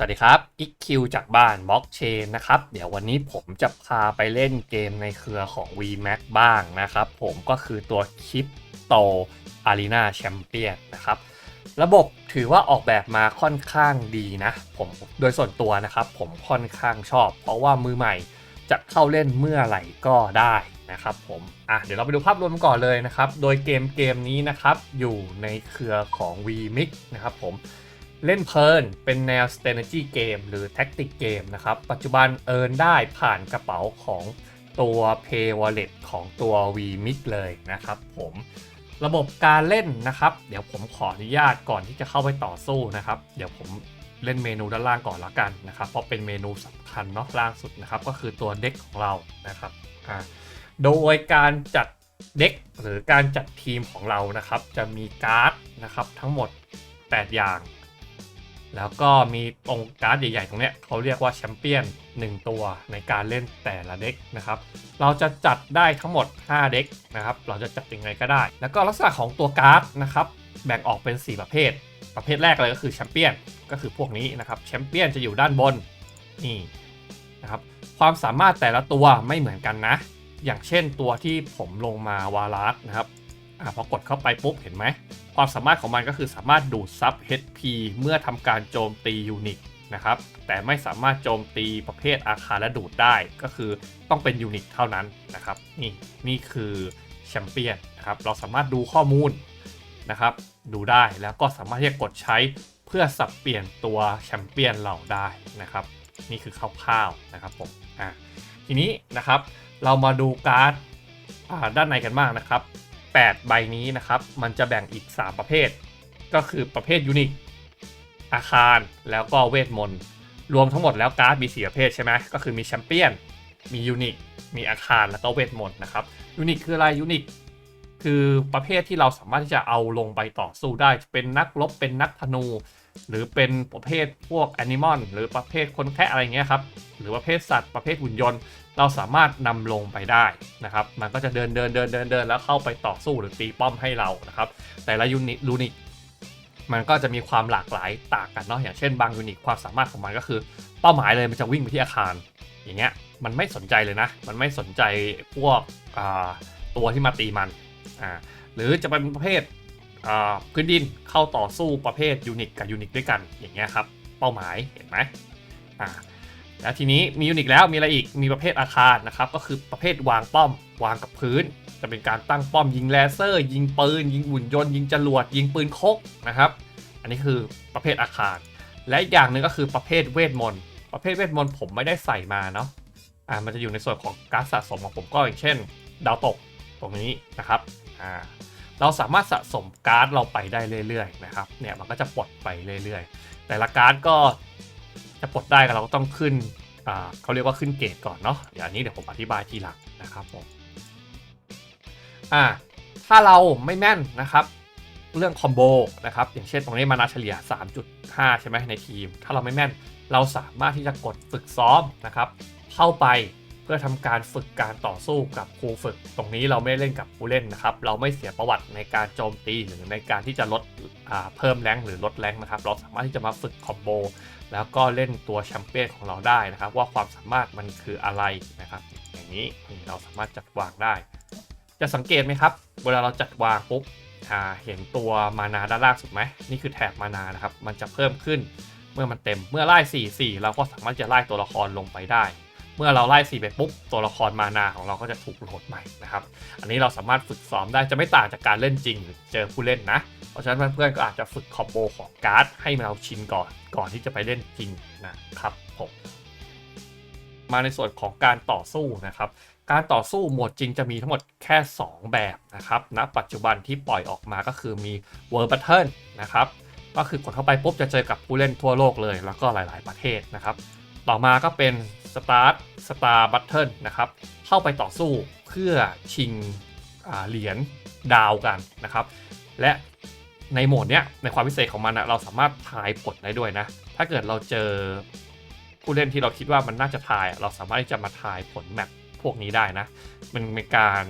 สวัสดีครับอีกคิวจากบ้านบล็อกเชนนะครับ เดี๋ยววันนี้ผมจะพาไปเล่นเกมในเครือของ VMAX บ้างนะครับ ผมก็คือตัวคริปโตอารีนาแชมเปี้ยนนะครับ ระบบถือว่าออกแบบมาค่อนข้างดีนะ ผมโดยส่วนตัวนะครับ ผมค่อนข้างชอบ เพราะว่ามือใหม่จะเข้าเล่นเมื่อไหร่ก็ได้นะครับผมอะเดี๋ยวเราไปดูภาพรวมก่อนเลยนะครับ โดยเกมเกมนี้นะครับอยู่ในเครือของ VMix นะครับผม เล่นเพลินเป็นแนว strategy game หรือ tactic game นะครับ ปัจจุบันเอิร์นได้ผ่านกระเป๋าของตัว Pay Wallet ของตัว VMix เลยนะครับผมระบบการเล่นนะครับ เดี๋ยวผมขออนุญาตก่อนที่จะเข้าไปต่อสู้นะครับ เดี๋ยวผมเล่นเมนูด้านล่างก่อนละกันนะครับ เพราะเป็นเมนูสำคัญเนาะล่างสุดนะครับ ก็คือตัวเด็กของเรานะครับอ่าโดยการจัดเด็กหรือการจัดทีมของเรานะครับ จะมีการ์ดนะครับทั้งหมด 8 อย่าง แล้วก็มีตรงการ์ดใหญ่ๆ ตรงเนี้ยเขาเรียกว่าแชมเปี้ยน 1 ตัวในการเล่นแต่ละเด็กนะครับ เราจะจัดได้ทั้งหมด 5 เด็กนะครับ เราจะจัดยังไงก็ได้ แล้วก็ลักษณะของตัวการ์ดนะครับ แบ่งออกเป็น 4 ประเภท ประเภทแรกเลยก็คือแชมเปี้ยน ก็คือพวกนี้นะครับ แชมเปี้ยนจะอยู่ด้านบน นี่นะครับ ความสามารถแต่ละตัวไม่เหมือนกันนะ อย่างเช่นตัวที่ผมลงมาวาลัสนะครับ อ่าพอกดเข้าไปปุ๊บเห็นไหม ความสามารถของมันก็คือสามารถดูดซับ HP เมื่อทำการโจมตียูนิตนะครับ แต่ไม่สามารถโจมตีประเภทอาคารและดูดได้ ก็คือต้องเป็นยูนิตเท่านั้นนะครับ นี่นี่คือแชมเปี้ยนนะครับ เราสามารถดูข้อมูลนะครับ ดูได้แล้วก็สามารถที่จะกดใช้เพื่อสับเปลี่ยนตัวแชมเปี้ยนเราได้นะครับ นี่คือคร่าวๆนะครับผมอะทีนี้นะครับเรามาดูการ์ดอ่าด้านในกันบ้างนะครับ 8 ใบนี้นะครับ มันจะแบ่งอีก 3 ประเภท ก็คือประเภทยูนิค อาคาร แล้วก็เวทมนต์ รวมทั้งหมดแล้วการ์ดมี 4 ประเภทใช่ไหมก็คือมีแชมเปี้ยน มียูนิค มีอาคาร แล้วก็เวทมนต์นะครับ ยูนิคคืออะไร ยูนิคคือประเภทที่เราสามารถที่จะเอาลงไปต่อสู้ได้ เป็นนักรบ เป็นนักธนู หรือเป็นประเภทพวกแอนิมอลหรือประเภทคนแคะอะไรเงี้ยครับ หรือประเภทสัตว์ประเภทหุ่นยนต์ เราสามารถนำลงไปได้นะครับ มันก็จะเดินเดินเดินเดินเดินแล้วเข้าไปต่อสู้หรือตีป้อมให้เรานะครับ แต่ละยูนิตยูนิตมันก็จะมีความหลากหลายต่างกันเนาะอย่างเช่นบางยูนิตความสามารถของมันก็คือ เป้าหมายเลยมันจะวิ่งไปที่อาคาร อย่างเงี้ยมันไม่สนใจเลยนะ มันไม่สนใจพวกตัวที่มาตีมันอ่าหรือจะเป็นประเภท พื้นดินเข้าต่อสู้ประเภทยูนิตกับยูนิตด้วยกันอย่างเงี้ยครับเป้าหมายเห็นไหมอ่าแล้วทีนี้มียูนิคแล้วมีอะไรอีกมีประเภทอาคารนะครับก็คือประเภทวางป้อมวางกับพื้น จะเป็นการตั้งป้อมยิงเลเซอร์ ยิงปืน ยิงหุ่นยนต์ยิงจรวดยิงปืนคกนะครับอันนี้คือประเภทอาคาร และอีกอย่างหนึ่งก็คือประเภทเวทมนต์ประเภทเวทมนต์ผมไม่ได้ใส่มาเนาะอ่ามันจะอยู่ในส่วนของการสะสมของผมก็อย่างเช่น ดาวตกตรงนี้นะครับอ่า เราสามารถสะสมการ์ดเราไปได้เรื่อยๆนะครับเนี่ยมันก็จะปลดไปเรื่อยๆ แต่ละการ์ดก็จะปลดได้ก็เราก็ต้องขึ้นเขาเรียกว่าขึ้นเกรดก่อนเนาะอย่างนี้เดี๋ยวผมอธิบายทีหลังนะครับผมอ่าถ้าเราไม่แม่นนะครับ เรื่องคอมโบนะครับอย่างเช่นตรงนี้มานาเฉลี่ย 3.5 ใช่ไหมในทีม ถ้าเราไม่แม่นเราสามารถที่จะกดฝึกซ้อมนะครับ เข้าไป พื่อทำการฝึกการต่อสู้กับครูฝึก ตรงนี้เราไม่เล่นกับผู้เล่นนะครับ เราไม่เสียประวัติในการโจมตีหรือในการที่จะลดเพิ่มแรงหรือลดแรงนะครับ เราสามารถที่จะมาฝึกคอมโบแล้วก็เล่นตัวแชมเปี้ยนของเราได้นะครับ ว่าความสามารถมันคืออะไรนะครับ อย่างนี้นี่เราสามารถจัดวางได้ จะสังเกตไหมครับ เวลาเราจัดวางปุ๊บเห็นตัวมานาด้านล่างสุดไหมนี่คือแถบมานานะครับมันจะเพิ่มขึ้นเมื่อมันเต็มเมื่อไล่4 4เราก็สามารถจะไล่ตัวละครลงไปได้ เมื่อเราไล่4ไปปุ๊บตัวละครมานาของเราก็จะถูกโหลดใหม่นะครับ อันนี้เราสามารถฝึกซ้อมได้จะไม่ต่างจากการเล่นจริงหรือเจอผู้เล่นนะ เพราะฉะนั้นเพื่อนๆก็อาจจะฝึกคอมโบของการ์ดให้เราชินก่อนก่อนที่จะไปเล่นจริงนะครับผมมาในส่วนของการต่อสู้นะครับการต่อสู้โหมดจริงจะมีทั้งหมดแค่ 2 แบบนะครับณปัจจุบันที่ปล่อยออกมาก็คือมี World Battle นะครับ ก็คือกดเข้าไปปุ๊บจะเจอกับผู้เล่นทั่วโลกเลย แล้วก็หลาย ๆ ประเทศนะครับ ต่อมาก็เป็น Start Star Battle นะครับ เข้าไปต่อสู้เพื่อชิงเหรียญดาวกันนะครับ และในโหมดเนี้ยในความพิเศษของมันนะเราสามารถทายผลได้ด้วยนะ ถ้าเกิดเราเจอผู้เล่นที่เราคิดว่ามันน่าจะทาย เราสามารถที่จะมาทายผลแมปพวกนี้ได้นะ มันเป็นการ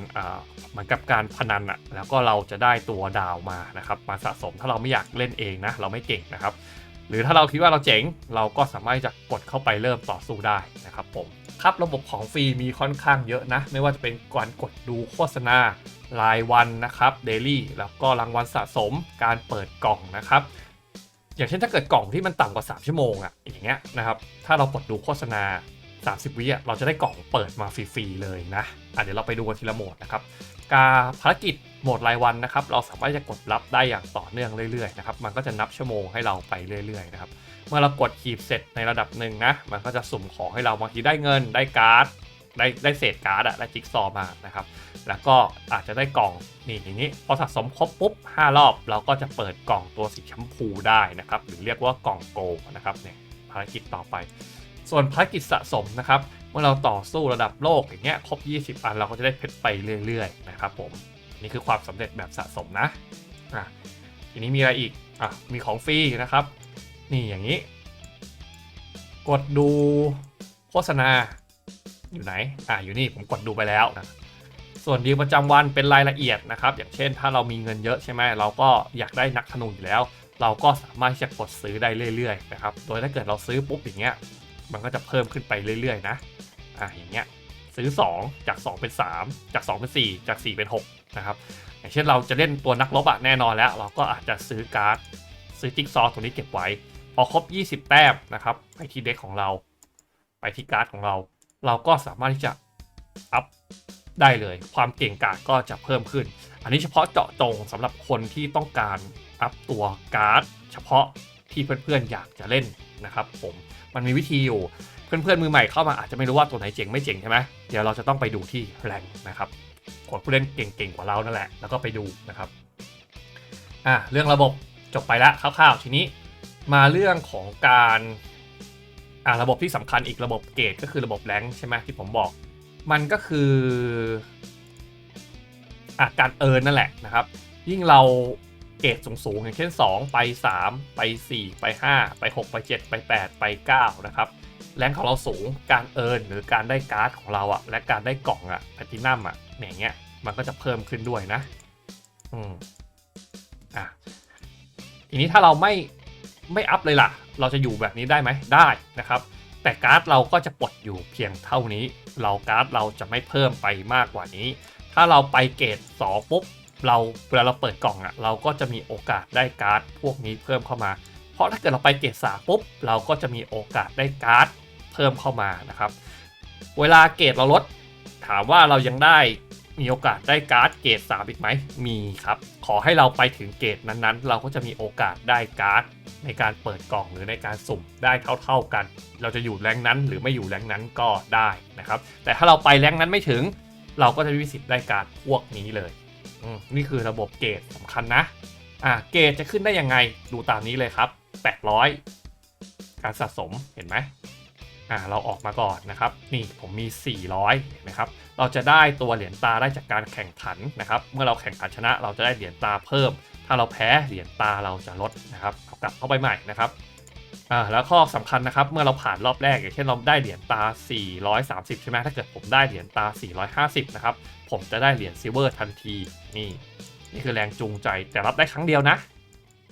เหมือนกับการพนันอะแล้วก็เราจะได้ตัวดาวมานะครับ มาสะสมถ้าเราไม่อยากเล่นเองนะ เราไม่เก่งนะครับ หรือถ้าเราคิดว่าเราเจ๋ง เราก็สามารถจะกดเข้าไปเริ่มต่อสู้ได้นะครับผมครับระบบของฟรีมีค่อนข้างเยอะนะ ไม่ว่าจะเป็นการกดดูโฆษณารายวันนะครับเดลี่แล้วก็รางวัลสะสมการเปิดกล่องนะครับ อย่างเช่นถ้าเกิดกล่องที่มันต่ำกว่า 3 ชั่วโมงอะอย่างเงี้ยนะครับถ้าเรากดดูโฆษณา 30 วิอะเราจะได้กล่องเปิดมาฟรีๆเลยนะอะเดี๋ยวเราไปดูกันทีละโหมดนะครับ การภารกิจโหมดรายวันนะครับเราสามารถจะกดรับได้อย่างต่อเนื่องเรื่อยๆนะครับมันก็จะนับชั่วโมงให้เราไปเรื่อยๆนะครับเมื่อเรากดขีดเสร็จในระดับหนึ่งนะมันก็จะสุ่มของให้เราบางทีได้เงินได้การ์ดได้ได้เศษการ์ดอะได้จิ๊กซอว์มานะครับแล้วก็อาจจะได้กล่องนี่อย่างนี้พอสะสมครบปุ๊บ 5 รอบ เราก็จะเปิดกล่องตัวสีชมพูได้นะครับหรือเรียกว่ากล่องโกนะครับเนี่ยภารกิจต่อไป ส่วนภารกิจสะสมนะครับ เมื่อเราต่อสู้ระดับโลกอย่างเงี้ยครบ 20 อันเราก็จะได้เพชรไปเรื่อยๆนะครับผมนี่คือความสำเร็จแบบสะสมนะอะทีนี้มีอะไรอีกอะมีของฟรีนะครับ นี่อย่างนี้ กดดูโฆษณาอยู่ไหนอะอยู่นี่ผมกดดูไปแล้วนะส่วนดีลประจำวันเป็นรายละเอียดนะครับ อย่างเช่นถ้าเรามีเงินเยอะใช่ไหมเราก็อยากได้นักธนูอยู่แล้ว เราก็สามารถที่จะกดซื้อได้เรื่อยๆนะครับ โดยถ้าเกิดเราซื้อปุ๊บอย่างเงี้ย มันก็จะเพิ่มขึ้นไปเรื่อยๆนะอะอย่างเงี้ยซื้อ 2 จาก 2 เป็น 3 จาก 2 เป็น 4 จาก 4 เป็น 6 นะครับ อย่างเช่นเราจะเล่นตัวนักรบอะแน่นอนแล้ว เราก็อาจจะซื้อการ์ดซื้อจิ๊กซอตัวนี้เก็บไว้ พอครบ 20 แต้มนะครับไปที่เด็กของเรา ไปที่การ์ดของเรา เราก็สามารถที่จะอัพได้เลย ความเก่งกาจก็จะเพิ่มขึ้น อันนี้เฉพาะเจาะจงสำหรับคนที่ต้องการอัพตัวการ์ดเฉพาะที่เพื่อนๆอยากจะเล่นนะครับผม มันมีวิธีอยู่ เพื่อนๆมือใหม่เข้ามาอาจจะไม่รู้ว่าตัวไหนเจ๋งไม่เจ๋งใช่ไหมเดี๋ยวเราจะต้องไปดูที่แรงนะครับกดผู้เล่นเก่งๆกว่าเรานั่นแหละแล้วก็ไปดูนะครับอะเรื่องระบบจบไปแล้วคร่าวๆ ทีนี้มาเรื่องของการอะระบบที่สำคัญอีกระบบเกรดก็คือระบบแรงใช่ไหมที่ผมบอก มันก็คืออะการเอิร์นนั่นแหละนะครับ ยิ่งเรา เกรดสูงๆ อย่างเช่น 2 ไป 3 ไป 4 ไป 5 ไป 6 ไป 7 ไป 8 ไป 9 นะครับแรงของเราสูงการเอิร์นหรือการได้การ์ดของเราอะและการได้กล่องอะแพลตินัมอะอย่างเงี้ยมันก็จะเพิ่มขึ้นด้วยนะอืมอะทีนี้ถ้าเราไม่ไม่อัพเลยล่ะ เราจะอยู่แบบนี้ได้ไหมได้นะครับ แต่การ์ดเราก็จะปลดอยู่เพียงเท่านี้ เราการ์ดเราจะไม่เพิ่มไปมากกว่านี้ ถ้าเราไปเกรด2ปุ๊บ เราเวลาเราเปิดกล่องอะ่ะเราก็จะมีโอกาสได้การ์ดพวกนี้เพิ่มเข้ามา เพราะถ้าเกิดเราไปเกรดสามปุ๊บเราก็จะมีโอกาสได้การ์ดเพิ่มเข้ามานะครับ เวลาเกรดเราลดถามว่าเรายังได้มีโอกาสได้การ์ดเกรดสามอีกไหมมีครับ ขอให้เราไปถึงเกรดนั้นๆ เราก็จะมีโอกาสได้การ์ดในการเปิดกล่องหรือในการสุ่มได้เท่า ๆกัน เราจะอยู่แรงนั้นหรือไม่อยู่แรงนั้นก็ได้นะครับ แต่ถ้าเราไปแรงนั้นไม่ถึง เราก็จะมีสิทธิ์ได้การ์ดพวกนี้เลย นี่คือระบบเกรดสำคัญนะ อ่าเกรดจะขึ้นได้ยังไงดูตามนี้เลยครับ 800 การสะสมเห็นไหมอ่าเราออกมาก่อนนะครับ นี่ผมมี 400เห็นไหมครับ เราจะได้ตัวเหรียญตาได้จากการแข่งขันนะครับ เมื่อเราแข่งขันชนะเราจะได้เหรียญตาเพิ่ม ถ้าเราแพ้เหรียญตาเราจะลดนะครับเอากลับเข้าไปใหม่นะครับ อ่าแล้วข้อสำคัญนะครับ เมื่อเราผ่านรอบแรกอย่างเช่นเราได้เหรียญตา 430 ใช่ไหมถ้าเกิดผมได้เหรียญตา 450 นะครับ ผมจะได้เหรียญซิลเวอร์ทันทีนี่นี่คือแรงจูงใจแต่รับได้ครั้งเดียวนะ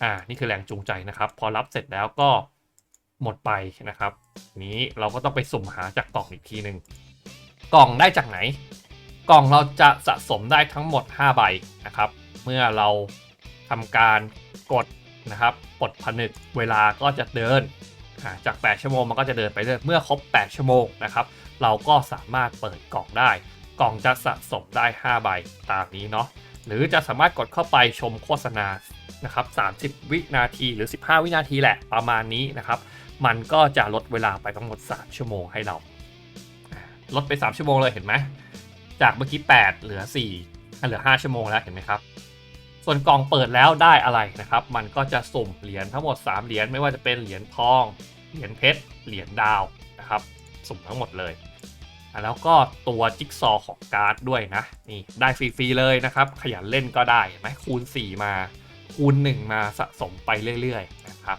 อ่านี่คือแรงจูงใจนะครับ พอรับเสร็จแล้วก็หมดไปนะครับ นี้เราก็ต้องไปสุ่มหาจากกล่องอีกทีหนึ่งกล่องได้จากไหน กล่องเราจะสะสมได้ทั้งหมด 5 ใบนะครับ เมื่อเราทำการกด นะครับปลดผนึกเวลาก็จะเดินจาก 8 ชั่วโมงมันก็จะเดินไปเรื่อยเมื่อครบ 8 ชั่วโมงนะครับเราก็สามารถเปิดกล่องได้ กล่องจะสะสมได้ 5 ใบตามนี้เนาะหรือจะสามารถกดเข้าไปชมโฆษณานะครับ30 วินาทีหรือ 15 วินาทีแหละประมาณนี้นะครับ มันก็จะลดเวลาไปทั้งหมด 3 ชั่วโมงให้เรา ลดไป 3 ชั่วโมงเลยเห็นไหมจากเมื่อกี้ 8 เหลือ 4 เหลือ 5 ชั่วโมงแล้วเห็นไหมครับ ส่วนกล่องเปิดแล้วได้อะไรนะครับ มันก็จะสุ่มเหรียญทั้งหมด 3 เหรียญไม่ว่าจะเป็นเหรียญทอง เหรียญเพชร เหรียญดาวนะครับ สุ่มทั้งหมดเลยอะแล้วก็ตัวจิ๊กซอว์ของการ์ดด้วยนะ นี่ได้ฟรีๆเลยนะครับ ขยันเล่นก็ได้ไหมคูณ 4 มา คูณ 1 มาสะสมไปเรื่อยๆนะครับ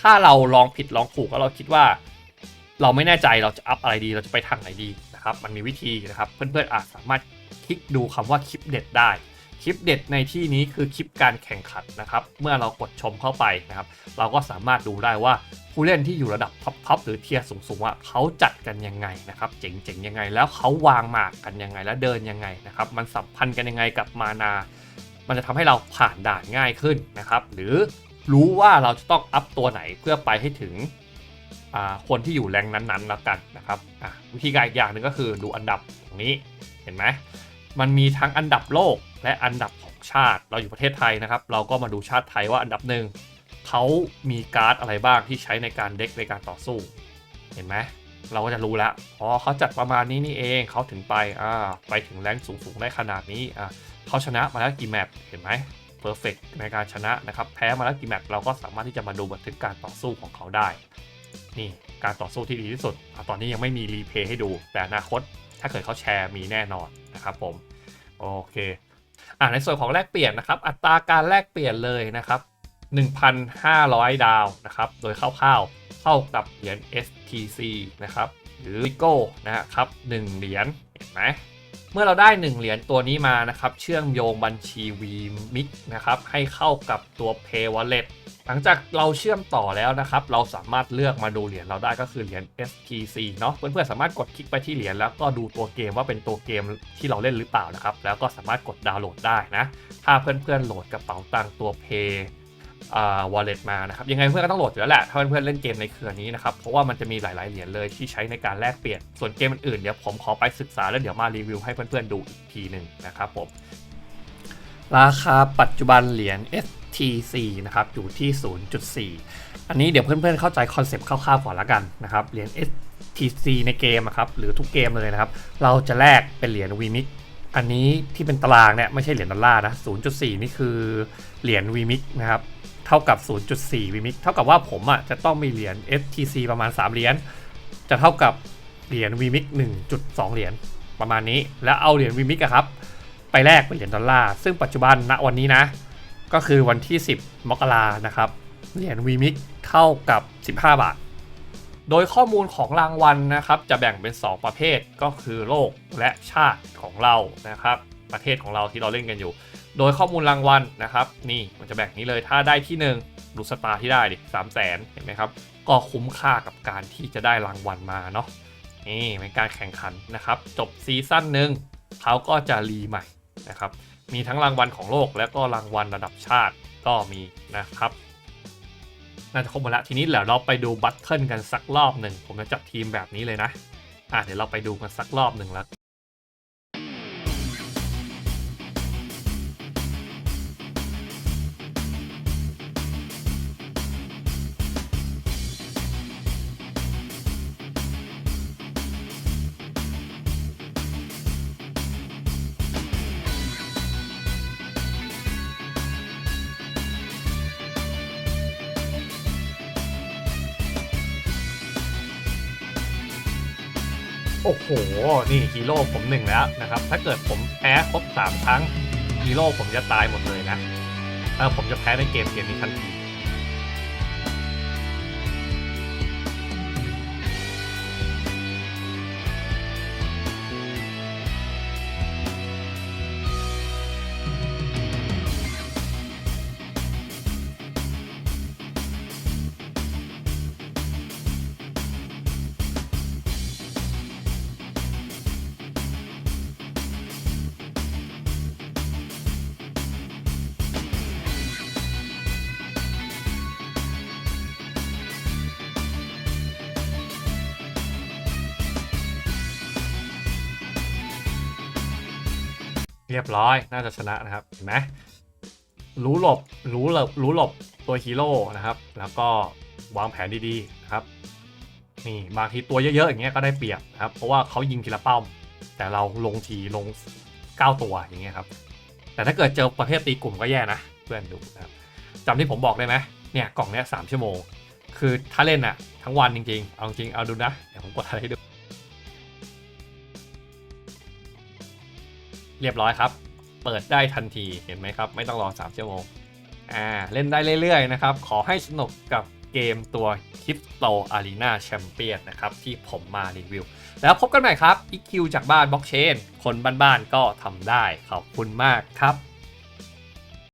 ถ้าเราลองผิดลองถูกแล้วเราคิดว่า เราไม่แน่ใจเราจะอัพอะไรดี เราจะไปทางไหนดีนะครับ มันมีวิธีนะครับ เพื่อนๆอาจสามารถคลิกดูคำว่าคลิปเด็ดได้ คลิปเด็ดในที่นี้คือคลิปการแข่งขันนะครับ เมื่อเรากดชมเข้าไปนะครับ เราก็สามารถดูได้ว่าผู้เล่นที่อยู่ระดับท็อปๆหรือเทียร์สูงๆว่าเขาจัดกันยังไงนะครับ เจ๋งๆยังไง แล้วเขาวางหมากกันยังไงและเดินยังไงนะครับ มันสัมพันธ์กันยังไงกับมานา มันจะทำให้เราผ่านด่านง่ายขึ้นนะครับ หรือรู้ว่าเราจะต้องอัพตัวไหนเพื่อไปให้ถึงคนที่อยู่แรงนั้นๆแล้วกันนะครับวิธีการอีกอย่างหนึ่งก็คือดูอันดับตรงนี้เห็นไหม มันมีทั้งอันดับโลกและอันดับของชาติ เราอยู่ประเทศไทยนะครับ เราก็มาดูชาติไทยว่าอันดับหนึ่งเขามีการ์ดอะไรบ้างที่ใช้ในการเด็กในการต่อสู้ เห็นไหมเราก็จะรู้แล้วอ๋อเขาจัดประมาณนี้นี่เองเขาถึงไปอ่าไปถึงแรงสูงๆได้ขนาดนี้อ่าเขาชนะมาแล้วกี่แมตช์เห็นไหมเพอร์เฟกในการชนะนะครับ แพ้มาแล้วกี่แมตช์เราก็สามารถที่จะมาดูบันทึกการต่อสู้ของเขาได้ นี่การต่อสู้ที่ดีที่สุดอตอนนี้ยังไม่มีรีเพย์ให้ดู แต่อนาคตถ้าเกิดเขาแชร์มีแน่นอน นะครับผมโอเคอ่าในส่วนของแลกเปลี่ยนนะครับ อัตราการแลกเปลี่ยนเลยนะครับ 1,500 ดาวนะครับ โดยคร่าวๆเท่ากับเหรียญ STC นะครับ หรือ l i g o นะครับ 1 เหรียญเห็นไหม เมื่อเราได้ 1 เหรียญตัวนี้มานะครับ เชื่อมโยงบัญชี vmix นะครับ ให้เข้ากับตัว pay wallet หลังจากเราเชื่อมต่อแล้วนะครับ เราสามารถเลือกมาดูเหรียญเราได้ก็คือเหรียญ STC เนาะเพื่อนๆสามารถกดคลิกไปที่เหรียญแล้วก็ดูตัวเกมว่าเป็นตัวเกมที่เราเล่นหรือเปล่านะครับ แล้วก็สามารถกดดาวน์โหลดได้นะ ถ้าเพื่อนๆโหลดกระเป๋าตังค์ตัว pay อ่า wallet มานะครับยังไงเพื่อนก็ต้องโหลดอยู่แล้วแหละ ถ้าเพื่อนๆเล่นเกมในเครือนี้นะครับ เพราะว่ามันจะมีหลายๆเหรียญเลยที่ใช้ในการแลกเปลี่ยน ส่วนเกมอื่นๆเดี๋ยวผมขอไปศึกษาแล้วเดี๋ยวมารีวิวให้เพื่อนๆดูอีกทีหนึ่งนะครับผมราคาปัจจุบันเหรียญ STC นะครับอยู่ที่ 0.4 อันนี้เดี๋ยวเพื่อนๆเข้าใจคอนเซปต์คร่าวๆก่อนละกันนะครับเหรียญ STC ในเกมอะครับหรือทุกเกมเลยนะครับ เราจะแลกเป็นเหรียญ VMix อันนี้ที่เป็นตารางเนี่ยไม่ใช่เหรียญดอลลาร์นะ 0.4 นี่คือเหรียญ VMix นะครับ ท่ากับ 0.4 VMix เท่ากับว่าผมอะจะต้องมีเหรียญ STC ประมาณ 3 เหรียญ จะเท่ากับเหรียญ VMix 1.2 เหรียญประมาณนี้ แล้วเอาเหรียญ VMix อะครับ ไปแลกเป็นเหรียญดอลลาร์ ซึ่งปัจจุบันณวันนี้นะ ก็คือวันที่ 10 มกรานะครับ เหรียญ VMix เท่ากับ 15 บาท โดยข้อมูลของรางวัลนะครับ จะแบ่งเป็น 2 ประเภทก็คือโลกและชาติของเรานะครับ ประเทศของเราที่เราเล่นกันอยู่ โดยข้อมูลรางวัลนะครับ นี่มันจะแบ่งนี้เลยถ้าได้ที่หนึ่งดูสตาร์ที่ได้ดิสามแสนเห็นไหมครับ ก็คุ้มค่ากับการที่จะได้รางวัลมาเนาะนี่เป็นการแข่งขันนะครับ จบซีซั่นหนึ่งเขาก็จะรีใหม่นะครับ มีทั้งรางวัลของโลกและก็รางวัลระดับชาติก็มีนะครับน่าจะครบหมดล้วทีนี้เดี๋ยวเราไปดูบัตเทิลกันสักรอบหนึ่งผมจะจัดทีมแบบนี้เลยนะอะเดี๋ยวเราไปดูกันสักรอบหนึ่งแล้ว โอ้โห นี่ฮีโร่ผมหนึ่งแล้วนะครับ ถ้าเกิดผมแพ้ครบสามครั้งฮีโร่ผมจะตายหมดเลยนะเออผมจะแพ้ในเกมเกมนี้ทันที รียบร้อยน่าจะชนะนะครับเห็นไหมรู้หลบรู้หลบรู้หลบตัวฮีโร่นะครับ แล้วก็วางแผนดีๆนะครับนี่บางทีตัวเยอะๆอย่างเงี้ยก็ได้เปรียบนะครับ เพราะว่าเขายิงทีละเป้าแต่เราลงทีลง 9 ตัวอย่างเงี้ยครับ แต่ถ้าเกิดเจอประเภทตีกลุ่มก็แย่นะเพื่อนดูนะครับจำที่ผมบอกได้ไหมเนี่ยกล่องเนี้ยสามชั่วโมง คือถ้าเล่นอะทั้งวันจริงๆ เอาจริงเอาดูนะเดี๋ยวผมกดอะไรให้ดู เรียบร้อยครับ เปิดได้ทันทีเห็นไหมครับ ไม่ต้องรอ3ชั่วโมงอ่าเล่นได้เรื่อยๆนะครับ ขอให้สนุกกับเกมตัว Crypto Arena Champion นะครับ ที่ผมมารีวิว แล้วพบกันใหม่ครับ EQ จากบ้านบล็อกเชน คนบ้านๆก็ทำได้ขอบคุณมากครับ